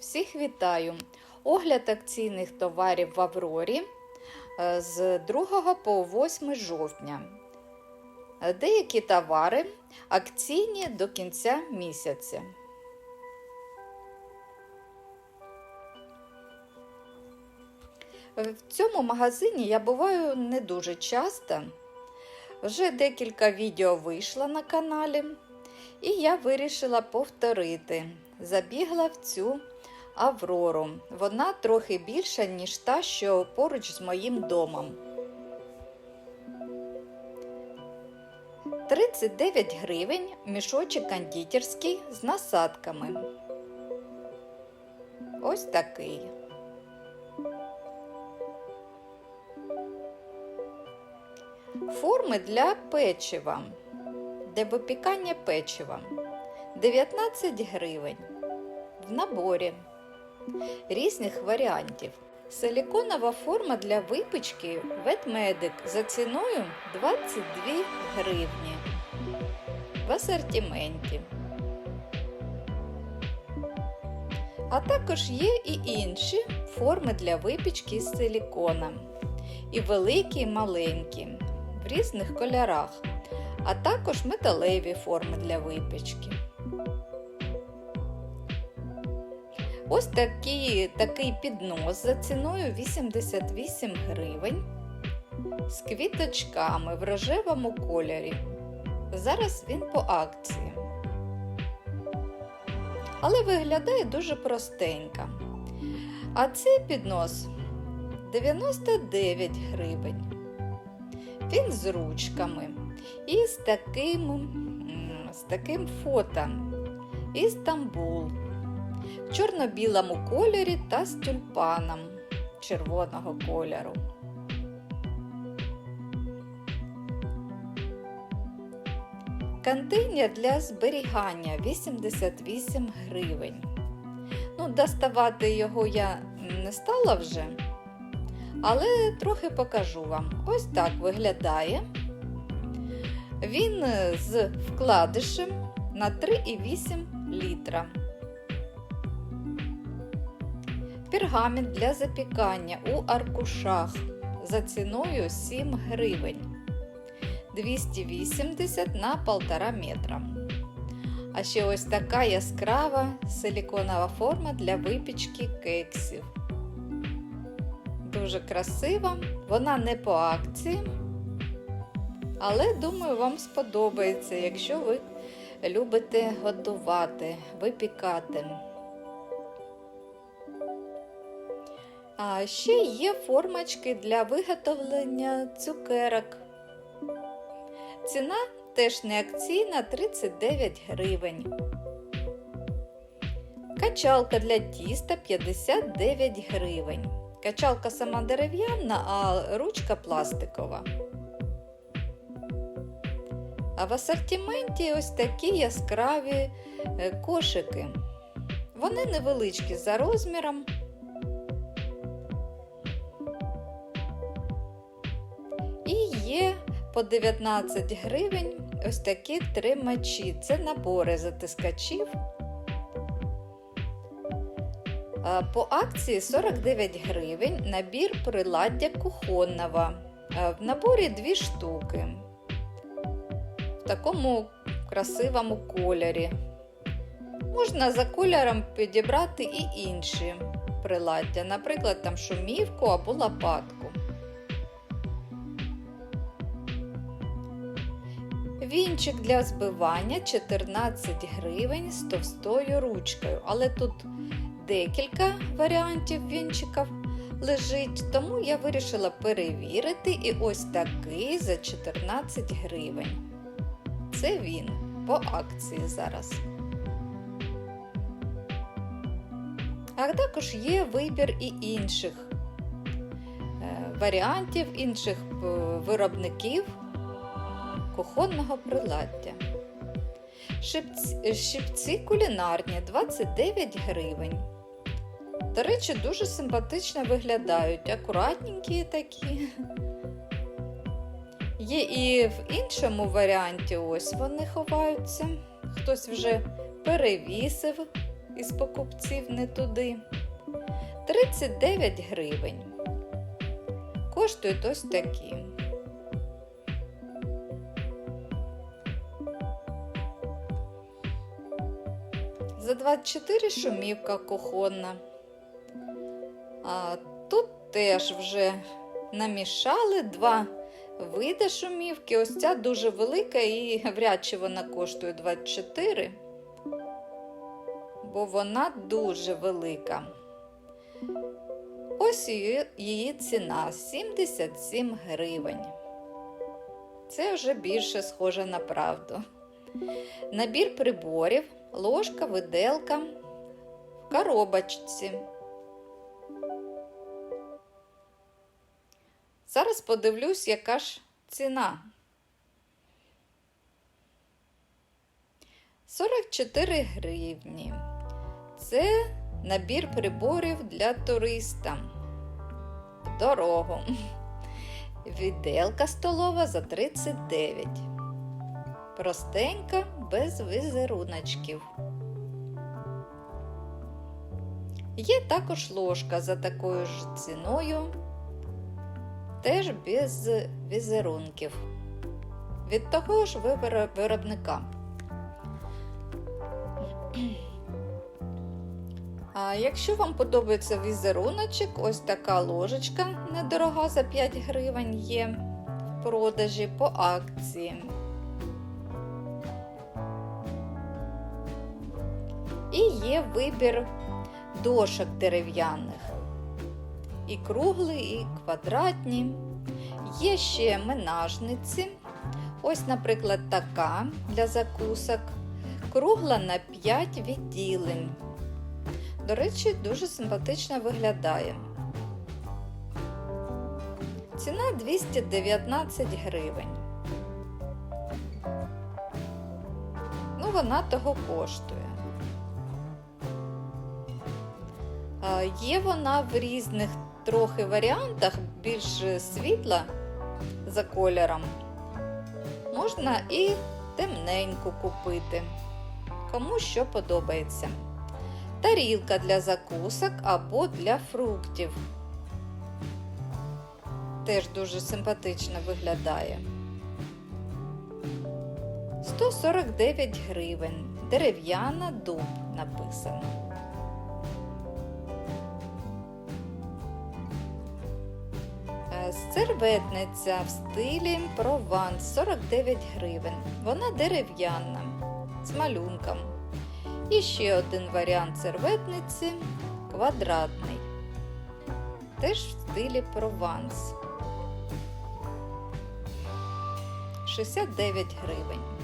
Всіх вітаю! Огляд акційних товарів в Аврорі е, з 2 по 8 жовтня. Е, Деякі товари акційні до кінця місяця. В цьому магазині я буваю не дуже часто. Вже декілька відео вийшло на каналі, і я вирішила повторити. Забігла в цю Аврору. Вона трохи більша, ніж та, що поруч з моїм домом. 39 гривень мішочок кондитерський з насадками. Ось такий. Форми для печива, для випікання печива 19 гривень в наборі різних варіантів. Силіконова форма для випічки ведмедик за ціною 22 гривні в асортименті. А також є і інші форми для випічки з силікона. І великі, і маленькі, в різних кольорах, а також металеві форми для випічки. Ось такий, такий піднос за ціною 88 гривень з квіточками в рожевому кольорі. Зараз він по акції. Але виглядає дуже простенько. А цей піднос 99 гривень. Він з ручками і з таким, з таким фото. Істамбул в чорно-білому кольорі та з тюльпаном червоного кольору. Контейнер для зберігання 88 гривень. Ну, доставати його я не стала вже, але трохи покажу вам. Ось так виглядає. Він з вкладишем на 3,8 літра. Пергамент для запікання у аркушах за ціною 7 гривень 280 на 1,5 метра. А ще ось така яскрава силіконова форма для випічки кексів. Дуже красива, вона не по акції, але думаю, вам сподобається, якщо ви любите готувати, випікати. А ще є формочки для виготовлення цукерок. Ціна теж не акційна 39 гривень. Качалка для тіста 59 гривень. Качалка сама дерев'яна, а ручка пластикова. А в асортименті ось такі яскраві е, кошики. Вони невеличкі за розміром. По 19 гривень ось такі тримачі. Це набори затискачів. По акції 49 гривень набір приладдя кухонного. В наборі дві штуки. В такому красивому кольорі. Можна за кольором підібрати і інші приладдя, наприклад, там шумівку або лопатку. Вінчик для збивання 14 гривень з товстою ручкою. Але тут декілька варіантів вінчиків лежить, тому я вирішила перевірити і ось такий за 14 гривень. Це він по акції зараз. А також є вибір і інших е, варіантів, інших е, виробників кухонного приладдя. Шипці, щипці кулінарні 29 гривень. До речі, дуже симпатично виглядають, акуратненькі такі. Є і в іншому варіанті ось вони ховаються. Хтось вже перевісив із покупців не туди. 39 гривень. Коштують ось такі. За 24 шумівка кухонна. А тут теж вже намішали два види шумівки. Ось ця дуже велика і вряд чи вона коштує 24, бо вона дуже велика. Ось її, її ціна 77 гривень. Це вже більше схоже на правду. Набір приборів, ложка, виделка в коробочці. Зараз подивлюсь, яка ж ціна. 44 гривні. Це набір приборів для туриста. В дорогу. Віделка столова за 39. Простенька, без візеруночків. Є також ложка за такою ж ціною, теж без візерунків. Від того ж виробника. А якщо вам подобається візеруночок, ось така ложечка недорога за 5 гривень є в продажі по акції. І є вибір дошок дерев'яних. І круглі, і квадратні. Є ще менажниці. Ось, наприклад, така для закусок. Кругла на 5 відділень. До речі, дуже симпатично виглядає. Ціна 219 гривень. Ну, вона того коштує. Є вона в різних трохи варіантах, більш світла за кольором. Можна і темненьку купити, кому що подобається. Тарілка для закусок або для фруктів. Теж дуже симпатично виглядає. 149 гривень. Дерев'яна дуб написано. Серветниця в стилі Прованс 49 гривень. Вона дерев'яна з малюнком. І ще один варіант серветниці квадратний. Теж в стилі Прованс. 69 гривень.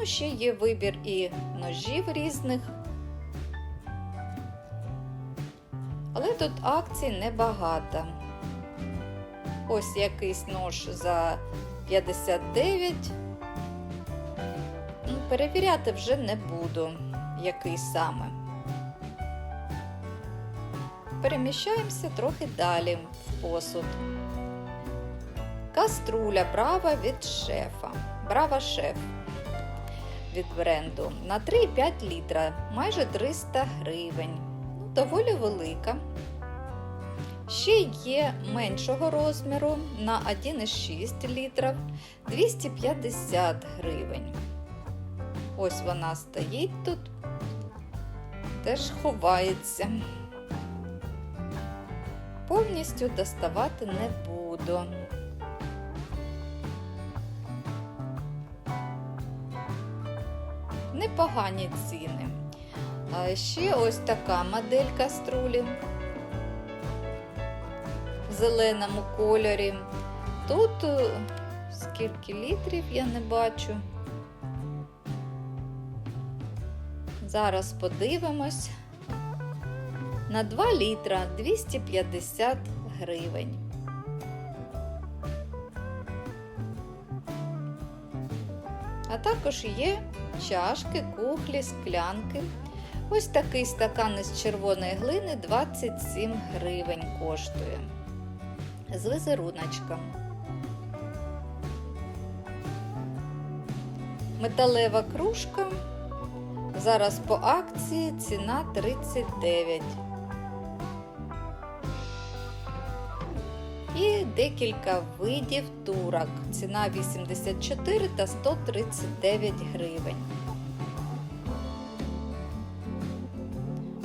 Ну, ще є вибір і ножів різних. Але тут акцій небагато. Ось якийсь нож за 59. Ну, Перевіряти вже не буду, який саме. Переміщаємося трохи далі в посуд. Каструля брава від шефа. Брава шеф від бренду на 3,5 літра, майже 300 гривень. Ну, доволі велика. Ще є меншого розміру на 1,6 літрів 250 гривень. Ось вона стоїть тут, теж ховається. Повністю доставати не буду. Непогані ціни. Ще ось така модель каструлі в зеленому кольорі. Тут е, скільки літрів я не бачу. Зараз подивимось. На 2 літра 250 гривень. А також є чашки, кухлі, склянки. Ось такий стакан із червоної глини 27 гривень коштує. З визеруночком. Металева кружка. Зараз по акції ціна 39. І декілька видів турок. Ціна 84 та 139 гривень.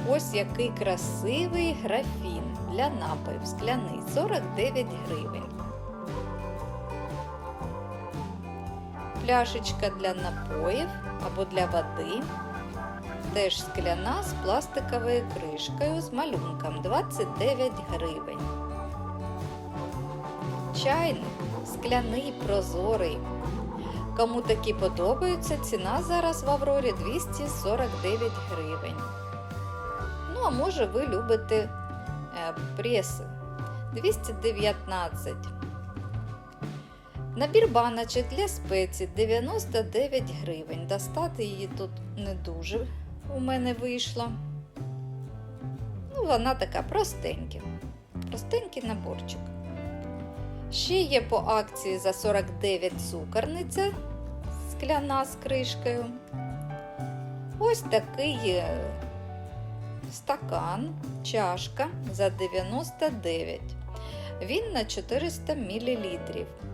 Ось який красивий графін для напоїв скляний 49 гривень. Пляшечка для напоїв або для води. Теж скляна з пластиковою кришкою з малюнком 29 гривень. Чайник скляний прозорий. Кому такі подобаються, ціна зараз в Аврорі 249 гривень. Ну, а може ви любите е, преси 219. Набір баночок для спецій 99 гривень. Достати її тут не дуже у мене вийшло. Ну, вона така простенька. Простенький наборчик. Ще є по акції за 49 цукорниця скляна з кришкою. Ось такий стакан, чашка за 99. Він на 400 мл.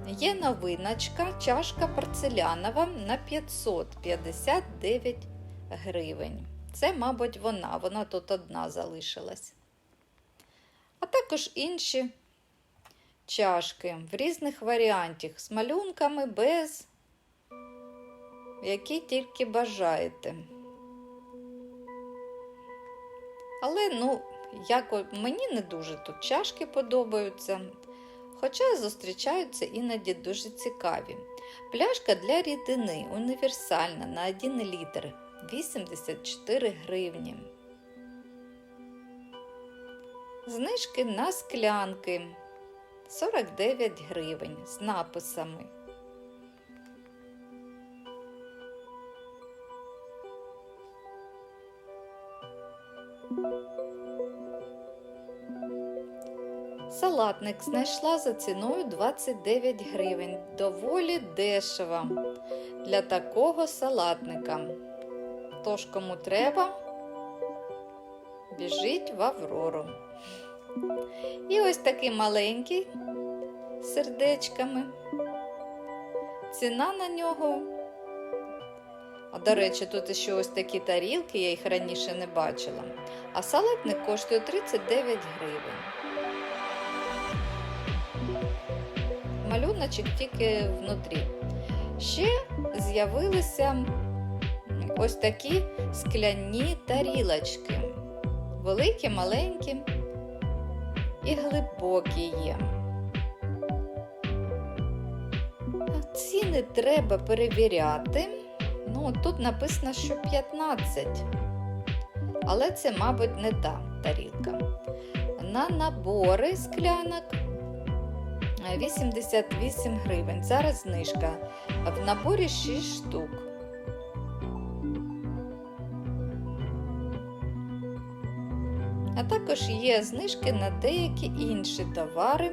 Є новиночка, чашка порцелянова на 559 гривень. Це, мабуть, вона. Вона тут одна залишилась. А також інші чашки в різних варіантах з малюнками без, які тільки бажаєте. Але, ну, як мені не дуже тут чашки подобаються, хоча зустрічаються іноді дуже цікаві. Пляшка для рідини універсальна на 1 літр 84 гривні. Знижки на склянки 49 гривень з написами. Салатник знайшла за ціною 29 гривень. Доволі дешево для такого салатника. Тож, кому треба, біжіть в Аврору. І ось такий маленький сердечками. Ціна на нього. А, до речі, тут ще ось такі тарілки, я їх раніше не бачила. А салатник коштує 39 гривень. Малюночок тільки внутрі. Ще з'явилися ось такі скляні тарілочки. Великі, маленькі і глибокі є. Ціни треба перевіряти. Ну, тут написано, що 15. Але це, мабуть, не та тарілка. На набори склянок 88 гривень. Зараз знижка. В наборі 6 штук. А також є знижки на деякі інші товари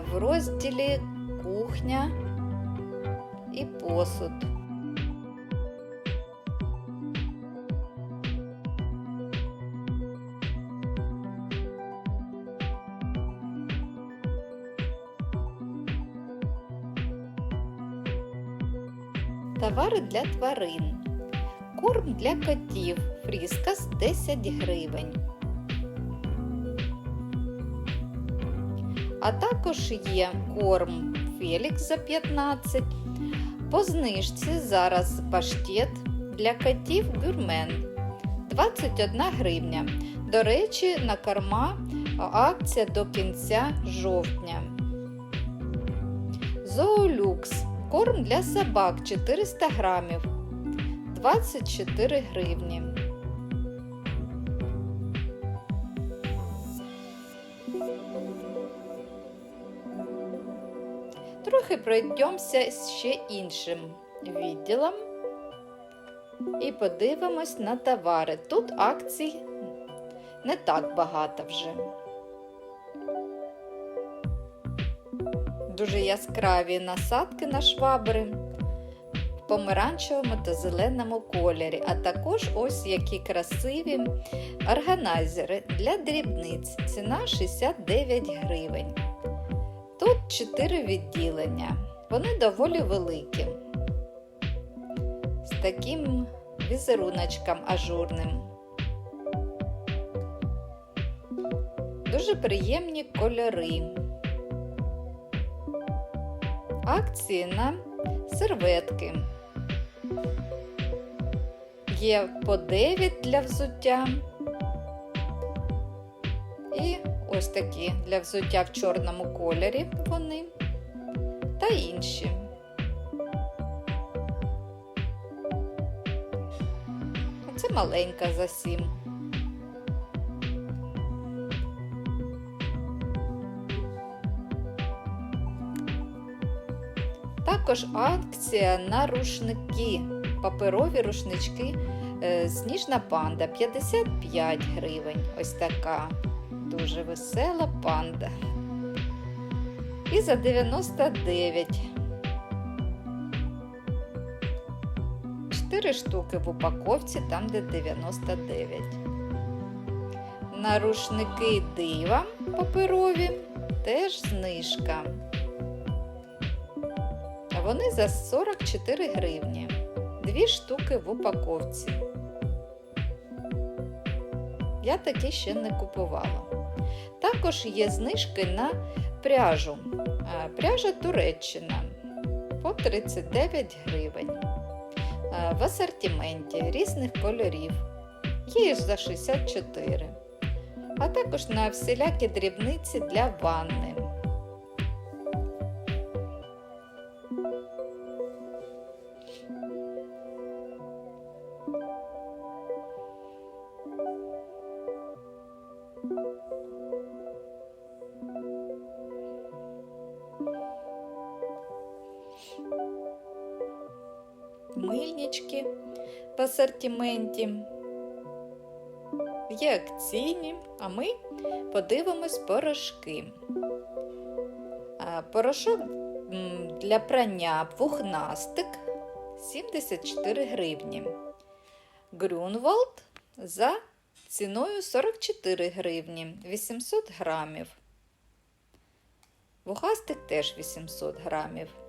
в розділі кухня і посуд. Товари для тварин. Корм для котів фріскас 10 гривень. А також є корм Фелікс за 15. По знижці зараз паштет для котів гюрмен 21 гривня. До речі, на корма акція до кінця жовтня. Зоолюкс. Корм для собак 400 грамів 24 гривні. Пройдемося ще іншим відділом і подивимось на товари. Тут акцій не так багато вже. дуже яскраві насадки на швабри в помаранчевому та зеленому кольорі, а також ось які красиві органайзери для дрібниць. Ціна 69 гривень. 4 відділення. Вони доволі великі. З таким візеруночком ажурним. Дуже приємні кольори. Акції на серветки. Є по 9 для взуття. І ось такі для взуття в чорному кольорі вони та інші. Це маленька за 7. Також акція на рушники, паперові рушнички е, Сніжна панда 55 гривень. Ось така дуже весела панда. І за 99. 4 штуки в упаковці, там де 99. На рушники дива паперові теж знижка. Вони за 44 гривні. Дві штуки в упаковці. Я такі ще не купувала. Також є знижки на пряжу. Пряжа Туреччина по 39 гривень. В асортименті різних кольорів. Є за 64. А також на всілякі дрібниці для ванни. Мильнички в асортименті. Є акційні, а ми подивимось порошки. Порошок для прання пухнастик 74 гривні. Грюнвалд за ціною 44 гривні 800 грамів. Вухастик теж 800 грамів.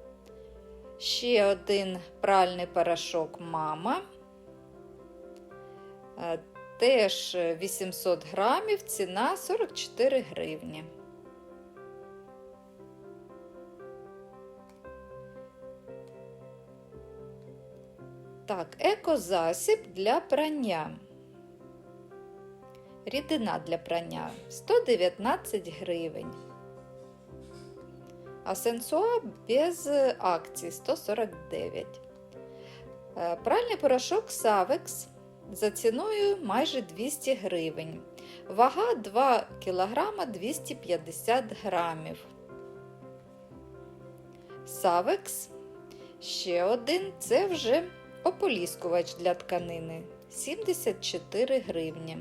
Ще один пральний порошок мама. Е, Теж 800 грамів, ціна 44 гривні. Так, екозасіб для прання. Рідина для прання 119 гривень. А сенсуа без акції 149. Е, Пральний порошок Савекс за ціною майже 200 гривень. Вага 2 кг 250 грамів. Савекс. Ще один це вже ополіскувач для тканини 74 гривні.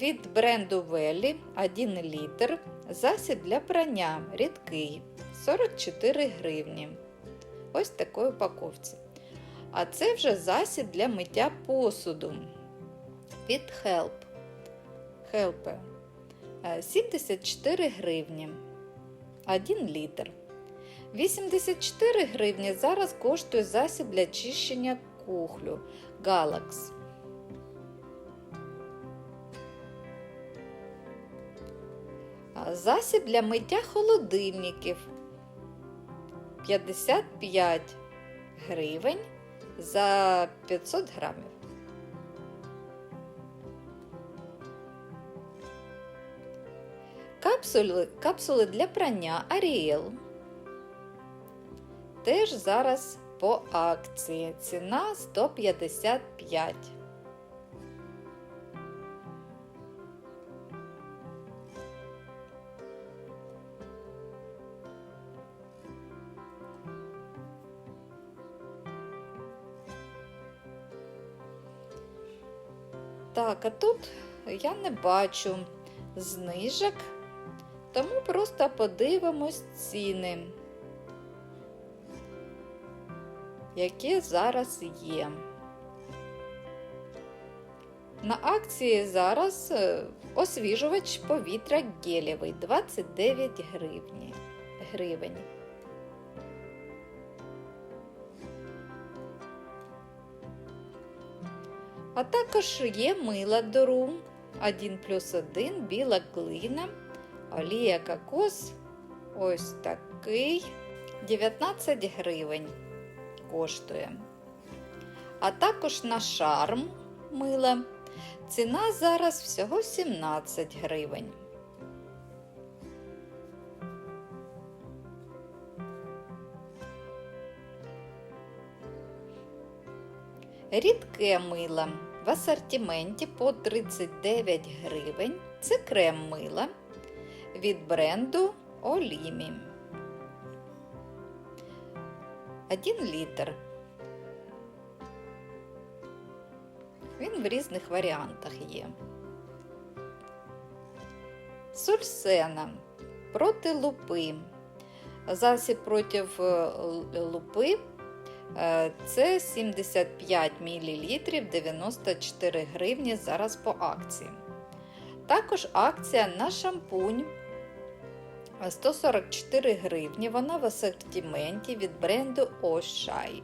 Від бренду Веллі 1 літр. Засіб для прання рідкий 44 гривні. Ось такої упаковці. А це вже засіб для миття посуду від Help. Help. Е, 74 гривні. 1 літр. 84 гривні зараз коштує засіб для чищення кухлю Galax. Засіб для миття холодильників 55 гривень за 500 грамів. Капсули, капсули для прання Ariel. Теж зараз по акції. Ціна 155. Так, а тут я не бачу знижок, тому просто подивимось ціни, які зараз є. На акції зараз е, освіжувач повітря гелєвий 29 гривень. А також є мила дору 1 плюс 1 біла глина, олія кокос. Ось такий 19 гривень коштує. А також на шарм мила. Ціна зараз всього 17 гривень. Рідке мило в асортименті по 39 гривень. Це крем мила від бренду Олімі. 1 літр. Він в різних варіантах є. Сульсена проти лупи. Засіб проти лупи е, це 75 мл 94 гривні зараз по акції. Також акція на шампунь 144 гривні. Вона в асортименті від бренду Ошай.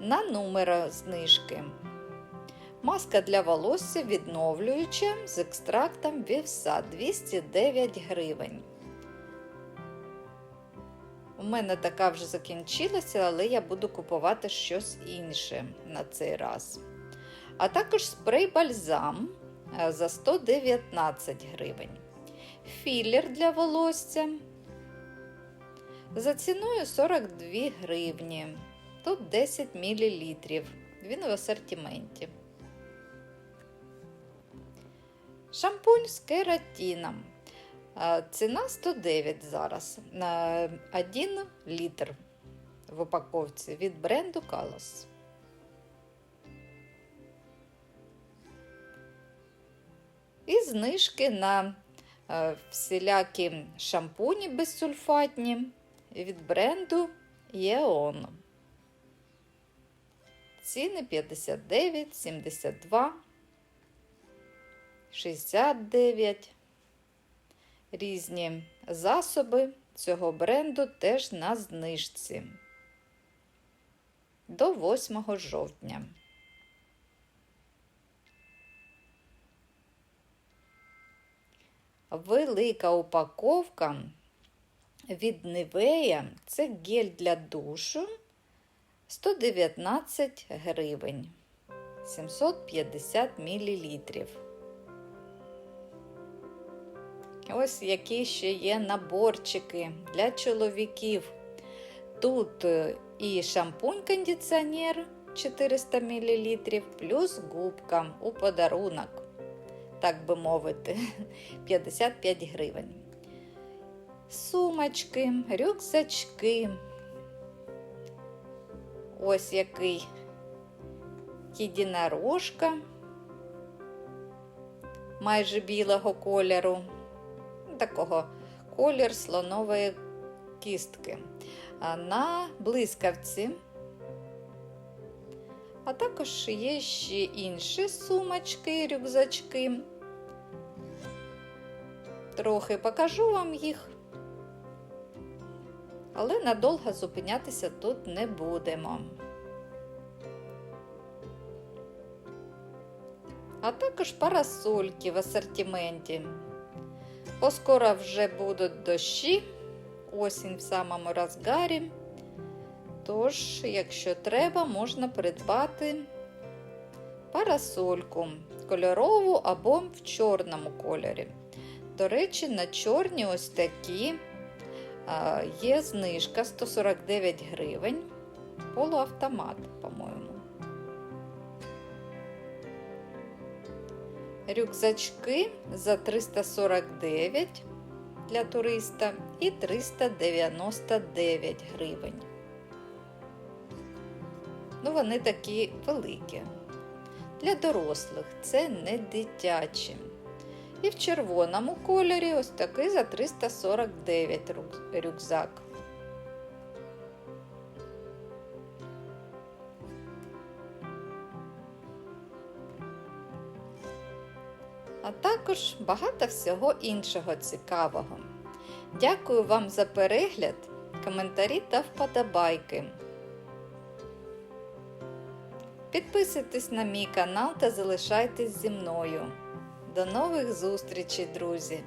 На номер знижки. Маска для волосся відновлююча з екстрактом вівса 209 гривень. У мене така вже закінчилася, але я буду купувати щось інше на цей раз. А також спрей бальзам за 119 гривень. Філер для волосся за ціною 42 гривні. Тут 10 мл. Він в асортименті. Шампунь з кератином. Ціна 109 зараз на 1 літр в упаковці від бренду Kalos. І знижки на всілякі шампуні безсульфатні від бренду Єон. Ціни 59, 72, 69. Різні засоби цього бренду теж на знижці до 8 жовтня. Велика упаковка від Нивея це гель для душу 119 гривень 750 мл. Ось які ще є наборчики для чоловіків. Тут е, і шампунь-кондиціонер 400 мл, плюс губка у подарунок, так би мовити, 55 гривень. Сумочки, рюкзачки. Ось який єдинорожка майже білого кольору, такого колір слонової кістки. На блискавці. А також є ще інші сумочки, рюкзачки. Трохи покажу вам їх але надовго зупинятися тут не будемо. А також парасольки в асортименті. Поскоро вже будуть дощі, осінь в самому розгарі. Тож, якщо треба, можна придбати парасольку кольорову або в чорному кольорі. До речі, на чорні ось такі Є знижка 149 гривень, полуавтомат, по-моєму. Рюкзачки за 349 для туриста і 399 гривень. Ну, вони такі великі. Для дорослих це не дитячі. І в червоному кольорі ось такий за 349 рюкзак. Також багато всього іншого цікавого. Дякую вам за перегляд, коментарі та вподобайки. Підписуйтесь на мій канал та залишайтесь зі мною. До нових зустрічей, друзі!